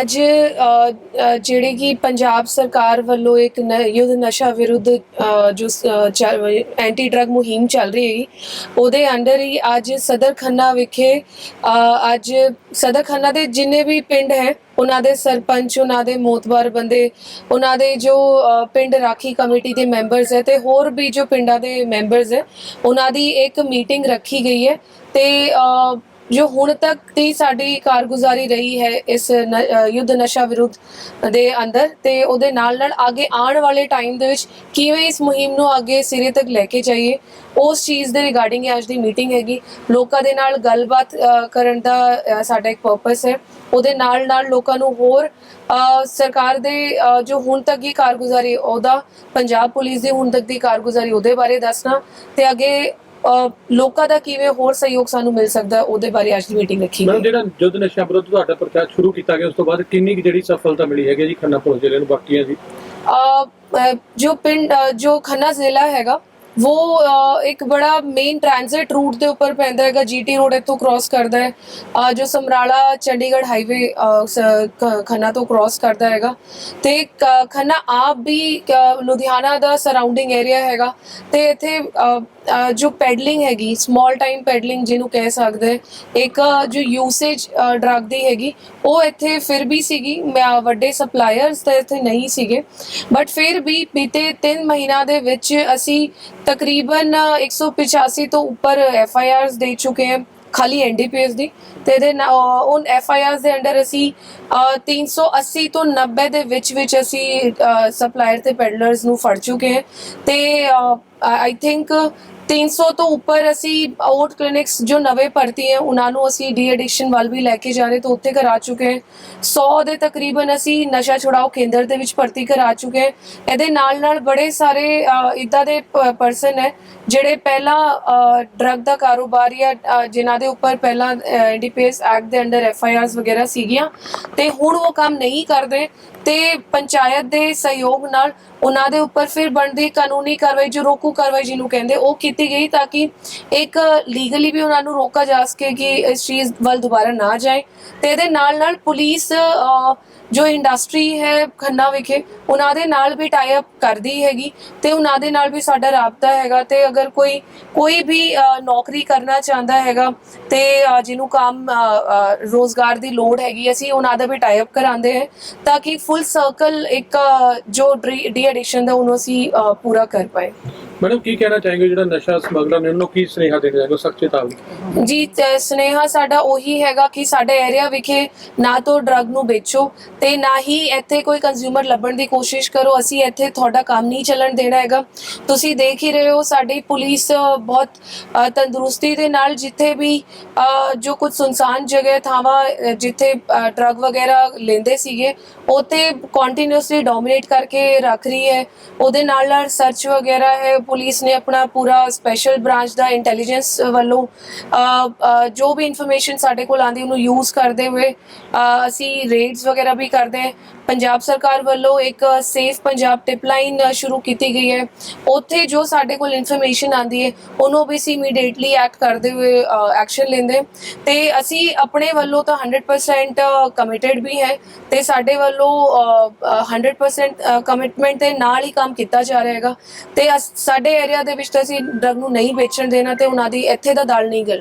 ਅੱਜ ਜਿਹੜੇ ਕਿ ਪੰਜਾਬ ਸਰਕਾਰ ਵੱਲੋਂ ਇੱਕ ਨ- ਯੁੱਧ ਨਸ਼ਾ ਵਿਰੁੱਧ ਜੋ ਐਂਟੀ ਡਰਗ ਮੁਹਿੰਮ ਚੱਲ ਰਹੀ ਹੈਗੀ, ਉਹਦੇ ਅੰਡਰ ਹੀ ਅੱਜ ਸਦਰ ਖੰਨਾ ਵਿਖੇ ਅੱਜ ਸਦਰ ਖੰਨਾ ਦੇ ਜਿੰਨੇ ਵੀ ਪਿੰਡ ਹੈ, ਉਹਨਾਂ ਦੇ ਸਰਪੰਚ, ਉਹਨਾਂ ਦੇ ਮੋਤਬਾਰ ਬੰਦੇ, ਉਹਨਾਂ ਦੇ ਜੋ ਪਿੰਡ ਰਾਖੀ ਕਮੇਟੀ ਦੇ ਮੈਂਬਰਸ ਹੈ ਤੇ ਹੋਰ ਵੀ ਜੋ ਪਿੰਡਾਂ ਦੇ ਮੈਂਬਰਸ ਹੈ, ਉਹਨਾਂ ਦੀ ਇੱਕ ਮੀਟਿੰਗ ਰੱਖੀ ਗਈ ਹੈ ਤੇ ਜੋ ਹੁਣ ਤੱਕ ਦੀ ਸਾਡੀ ਕਾਰਗੁਜ਼ਾਰੀ ਰਹੀ ਹੈ ਇਸ ਯੁੱਧ ਨਸ਼ਾ ਵਿਰੁੱਧ ਦੇ ਅੰਦਰ ਤੇ ਉਹਦੇ ਨਾਲ ਨਾਲ ਅੱਗੇ ਆਉਣ ਵਾਲੇ ਟਾਈਮ ਦੇ ਵਿੱਚ ਕਿਵੇਂ ਇਸ ਮੁਹਿੰਮ ਨੂੰ ਅੱਗੇ ਸਿਰੇ ਤੱਕ ਲੈ ਕੇ ਜਾਈਏ, ਉਸ ਚੀਜ਼ ਦੇ ਰਿਗਾਰਡਿੰਗ ਅੱਜ ਦੀ ਮੀਟਿੰਗ ਹੈਗੀ। ਲੋਕਾਂ ਦੇ ਨਾਲ ਗੱਲਬਾਤ ਕਰਨ ਦਾ ਸਾਡਾ ਇੱਕ ਪਰਪਸ ਹੈ। ਉਹਦੇ ਨਾਲ ਨਾਲ ਲੋਕਾਂ ਨੂੰ ਹੋਰ ਸਰਕਾਰ ਦੇ ਜੋ ਹੁਣ ਤੱਕ ਦੀ ਕਾਰਗੁਜ਼ਾਰੀ, ਉਹਦਾ ਪੰਜਾਬ ਪੁਲਿਸ ਦੀ ਹੁਣ ਤੱਕ ਦੀ ਕਾਰਗੁਜ਼ਾਰੀ ਉਹਦੇ ਬਾਰੇ ਦੱਸਣਾ ਤੇ ਅੱਗੇ ਲੋਕਾਂ ਦਾ ਕਿਵੇਂ ਹੋਰ ਸਹਿਯੋਗ ਸਾਨੂੰ ਮਿਲ ਸਕਦਾ ਉਹਦੇ ਬਾਰੇ ਅੱਜ ਦੀ ਮੀਟਿੰਗ ਰੱਖੀ ਮੈਡਮ ਗਈ ਜਿਹੜਾ ਯੁੱਧ ਨਸ਼ਾ ਵਿਰੁੱਧ ਤੁਹਾਡਾ ਪ੍ਰਚਾਰ ਸ਼ੁਰੂ ਕੀਤਾ ਗਿਆ ਉਸ ਤੋਂ ਬਾਅਦ ਕਿੰਨੀ ਕੁ ਜਿਹੜੀ ਸਫਲਤਾ ਮਿਲੀ ਹੈਗੀ ਜੀ ਖੰਨਾ ਪੁਲਿਸ ਜ਼ਿਲ੍ਹੇ ਨੂੰ ਬਾਕੀਆਂ ਦੀ? ਜੋ ਪਿੰਡ ਜੋ ਖੰਨਾ ਜ਼ਿਲ੍ਹਾ ਹੈਗਾ ਉਹ ਅ, ਇੱਕ ਬੜਾ ਮੇਨ ਟ੍ਰਾਂਜ਼ਿਟ ਰੂਟ ਦੇ ਉੱਪਰ ਪੈਂਦਾ ਹੈਗਾ ਜੀਟੀ ਰੋਡ ਇੱਥੋਂ ਕ੍ਰਾਸ ਕਰਦਾ ਹੈ ਜੋ ਸਮਰਾਲਾ ਚੰਡੀਗੜ੍ਹ ਹਾਈਵੇ ਖੰਨਾ ਤੋਂ ਕ੍ਰਾਸ ਕਰਦਾ ਹੈਗਾ ਤੇ ਕ- ਖੰਨਾ ਆਪ ਵੀ ਲੁਧਿਆਣਾ ਦਾ ਸਰਾਊਂਡਿੰਗ ਏਰੀਆ ਹੈਗਾ ਤੇ ਇੱਥੇ ਜੋ ਪੈਡਲਿੰਗ ਹੈਗੀ ਸਮਾਲ ਟਾਈਮ ਪੈਡਲਿੰਗ ਜਿਹਨੂੰ ਕਹਿ ਸਕਦੇ ਇੱਕ ਜੋ ਯੂਸੇਜ ਡਰੱਗ ਦੀ ਹੈਗੀ ਉਹ ਇੱਥੇ ਫਿਰ ਵੀ ਸੀਗੀ ਮੈਂ- ਵੱਡੇ ਸਪਲਾਇਰਸ ਤਾਂ ਇੱਥੇ ਨਹੀਂ ਸੀਗੇ ਬਟ ਫਿਰ ਵੀ ਬੀਤੇ 3 ਮਹੀਨਾ ਦੇ ਵਿੱਚ ਅਸੀਂ ਤਕਰੀਬਨ 185 ਤੋਂ ਉੱਪਰ ਐਫ ਆਈ ਆਰਸ ਦੇ ਚੁੱਕੇ ਹਾਂ ਖਾਲੀ ਐਨਡੀਪੀਐਸ ਦੀ। ਤੇ ਇਹਦੇ ਨਾਲ, ਅਹ, ਉਨ ਐਫ ਆਈ ਆਰਸ ਦੇ ਅੰਡਰ ਅਸੀਂ ਅਹ, 380 ਤੋਂ 90 ਦੇ ਵਿੱਚ ਵਿੱਚ ਅਸੀਂ ਸਪਲਾਇਰ ਤੇ ਪੈਡਲਰਸ ਨੂੰ ਫੜ ਚੁੱਕੇ ਹਾਂ। ਤੇ ਆਈ ਥਿੰਕ 300 ਤੋਂ ਉੱਪਰ ਅਸੀਂ ਆਊਟ ਕਲੀਨਿਕਸ ਜੋ ਨਵੇਂ ਭਰਤੀ ਹੈ ਉਹਨਾਂ ਨੂੰ ਅਸੀਂ ਡੀ ਐਡਿਕਸ਼ਨ ਵੱਲ ਵੀ ਲੈ ਕੇ ਜਾ ਰਹੇ ਤਾਂ ਉੱਥੇ ਕਰਾ ਚੁੱਕੇ ਹਾਂ। 100 ਦੇ ਤਕਰੀਬਨ ਅਸੀਂ ਨਸ਼ਾ ਛੁਡਾਓ ਕੇਂਦਰ ਦੇ ਵਿੱਚ ਭਰਤੀ ਕਰਾ ਚੁੱਕੇ ਹਾਂ। ਇਹਦੇ ਨਾਲ ਨਾਲ ਬੜੇ ਸਾਰੇ ਇਦਾਂ ਦੇ ਪਰਸਨ ਹੈ ਜਿਹੜੇ ਪਹਿਲਾਂ ਡਰੱਗ ਦਾ ਕਾਰੋਬਾਰ ਜਾਂ ਅ, ਜਿਨ੍ਹਾਂ ਦੇ ਉੱਪਰ ਪਹਿਲਾਂ ਐਨਡੀਪੀਐਸ ਐਕਟ ਦੇ ਅੰਡਰ ਐਫ ਆਈ ਆਰਸ ਵਗੈਰਾ ਸੀਗੀਆਂ ਤੇ ਹੁਣ ਉਹ ਕੰਮ ਨਹੀਂ ਕਰਦੇ ਤੇ ਪੰਚਾਇਤ ਦੇ ਸਹਿਯੋਗ ਨਾਲ ਉਹਨਾਂ ਦੇ ਉੱਪਰ ਫਿਰ ਬਣਦੀ ਕਾਨੂੰਨੀ ਕਾਰਵਾਈ ਜੋ ਰੋਕੂ ਕਾਰਵਾਈ ਜਿਹਨੂੰ ਕਹਿੰਦੇ ਉਹ ਕੀਤੀ ਗਈ ਤਾਂ ਕਿ ਇੱਕ ਲੀਗਲੀ ਵੀ ਉਹਨਾਂ ਨੂੰ ਰੋਕਾ ਜਾ ਸਕੇ ਕਿ ਇਸ ਚੀਜ਼ ਵੱਲ ਦੁਬਾਰਾ ਨਾ ਜਾਏ। ਤੇ ਇਹਦੇ ਨਾਲ ਨਾਲ ਪੁਲਿਸ ਜੋ ਇੰਡਸਟਰੀ ਹੈ ਖੰਨਾ ਵਿਖੇ ਉਹਨਾਂ ਦੇ ਨਾਲ ਵੀ ਟਾਈ ਅਪ ਕਰਦੀ ਹੈਗੀ ਤੇ ਉਹਨਾਂ ਦੇ ਨਾਲ ਵੀ ਸਾਡਾ ਰਾਬਤਾ ਹੈਗਾ ਤੇ ਅਗਰ ਕੋਈ ਕੋਈ ਵੀ ਨੌਕਰੀ ਕਰਨਾ ਚਾਹੁੰਦਾ ਹੈਗਾ ਤੇ ਜਿਹਨੂੰ ਕੰਮ ਅ, ਰੋਜ਼ਗਾਰ ਦੀ ਲੋੜ ਹੈਗੀ ਅਸੀਂ ਉਹਨਾਂ ਦਾ ਵੀ ਟਾਈ ਅਪ ਕਰਾਉਂਦੇ ਹਾਂ ਤਾਂ ਕਿ ਫੁੱਲ ਸਰਕਲ ਇੱਕ ਜੋ ਡੀ ਐਡਿਕਸ਼ਨ ਦਾ ਉਹਨੂੰ ਅਸੀਂ ਪੂਰਾ ਕਰ ਪਾਏ। ਮੈਡਮ, ਕੀ ਕਹਿਣਾ ਚਾहेंगे ਜਿਹੜਾ ਨਸ਼ਾ ਸਮਗਲਰ ਨੇ, ਉਹਨਾਂ ਨੂੰ ਕੀ ਸੁਨੇਹਾ ਦੇਣਾ ਚਾਹੋਗੇ, ਸਖਤ ਚੇਤਾਵਨੀ? ਜੀ, ਤੇ ਸਨੇਹਾ ਸਾਡਾ ਉਹੀ ਹੈਗਾ ਕਿ ਸਾਡੇ ਏਰੀਆ ਵਿਖੇ ਨਾ ਤੋਂ ਡਰੱਗ ਨੂੰ ਵੇਚੋ ਤੇ ਨਾ ਹੀ ਇੱਥੇ ਕੋਈ ਕੰਜ਼ਿਊਮਰ ਲੱਭਣ ਦੀ ਕੋਸ਼ਿਸ਼ ਕਰੋ। ਅਸੀਂ ਇੱਥੇ ਤੁਹਾਡਾ ਕੰਮ ਨਹੀਂ ਚੱਲਣ ਦੇਣਾ ਹੈਗਾ। ਤੁਸੀਂ ਦੇਖ ਹੀ ਰਹੇ ਹੋ, ਸਾਡੀ ਪੁਲਿਸ ਬਹੁਤ ਤੰਦਰੁਸਤੀ ਦੇ ਨਾਲ ਜਿੱਥੇ ਵੀ ਜੋ ਕੁਝ ਸੁਨਸਾਨ ਜਗ੍ਹਾ, ਥਾਵਾਂ ਜਿੱਥੇ ਡਰੱਗ ਵਗੈਰਾ ਲੈਂਦੇ ਸੀਗੇ ਉਤੇ ਕੰਟੀਨਿਊਸਲੀ ਡੋਮਿਨੇਟ ਕਰਕੇ ਰੱਖ ਰਹੀ ਹੈ। ਉਹਦੇ ਨਾਲ ਨਾਲ ਸਰਚ ਵਗੈਰਾ ਹੈ। ਪੁਲਿਸ ਨੇ ਆਪਣਾ ਪੂਰਾ ਸਪੈਸ਼ਲ ਬ੍ਰਾਂਚ ਦਾ ਇੰਟੈਲੀਜੈਂਸ ਵੱਲੋਂ ਜੋ ਵੀ ਇਨਫੋਰਮੇਸ਼ਨ ਸਾਡੇ ਕੋਲ ਆਂਦੀ ਉਹਨੂੰ ਯੂਜ਼ ਕਰਦੇ ਹੋਏ ਅਸੀਂ ਰੇਡਸ ਵਗੈਰਾ ਵੀ ਕਰਦੇ ਹਾਂ। ਪੰਜਾਬ ਸਰਕਾਰ ਵੱਲੋਂ ਇੱਕ ਸੇਫ ਪੰਜਾਬ ਟਿਪ ਲਾਈਨ ਸ਼ੁਰੂ ਕੀਤੀ ਗਈ ਹੈ। ਉੱਥੇ ਜੋ ਸਾਡੇ ਕੋਲ ਇਨਫੋਰਮੇਸ਼ਨ ਆਂਦੀ ਹੈ ਉਹਨੂੰ ਵੀ ਅਸੀਂ ਇਮੀਡੀਏਟਲੀ ਐਕਟ ਕਰਦੇ ਹੋਏ ਐਕਸ਼ਨ ਲੈਂਦੇ ਹਾਂ। ਤੇ ਅਸੀਂ ਆਪਣੇ ਵੱਲੋਂ ਤਾਂ 100% ਕਮਿਟਡ ਵੀ ਹੈ। ਤੇ ਸਾਡੇ ਵੱਲੋਂ ਅ, ਅ, 100% ਕਮਿਟਮੈਂਟ ਦੇ ਨਾਲ ਹੀ ਕੰਮ ਕੀਤਾ ਜਾ ਰਿਹਾ ਹੈਗਾ। ਤੇ ਅਸ- ਸਾਡੇ ਏਰੀਆ ਦੇ ਵਿੱਚ ਤਾਂ ਅਸੀਂ ਡਰਗ ਨੂੰ ਨਹੀਂ ਵੇਚਣ ਦੇਣਾ ਤੇ ਉਹਨਾਂ ਦੀ ਇੱਥੇ ਦਾ ਦਲ ਨਹੀਂ ਗਲਣੀ।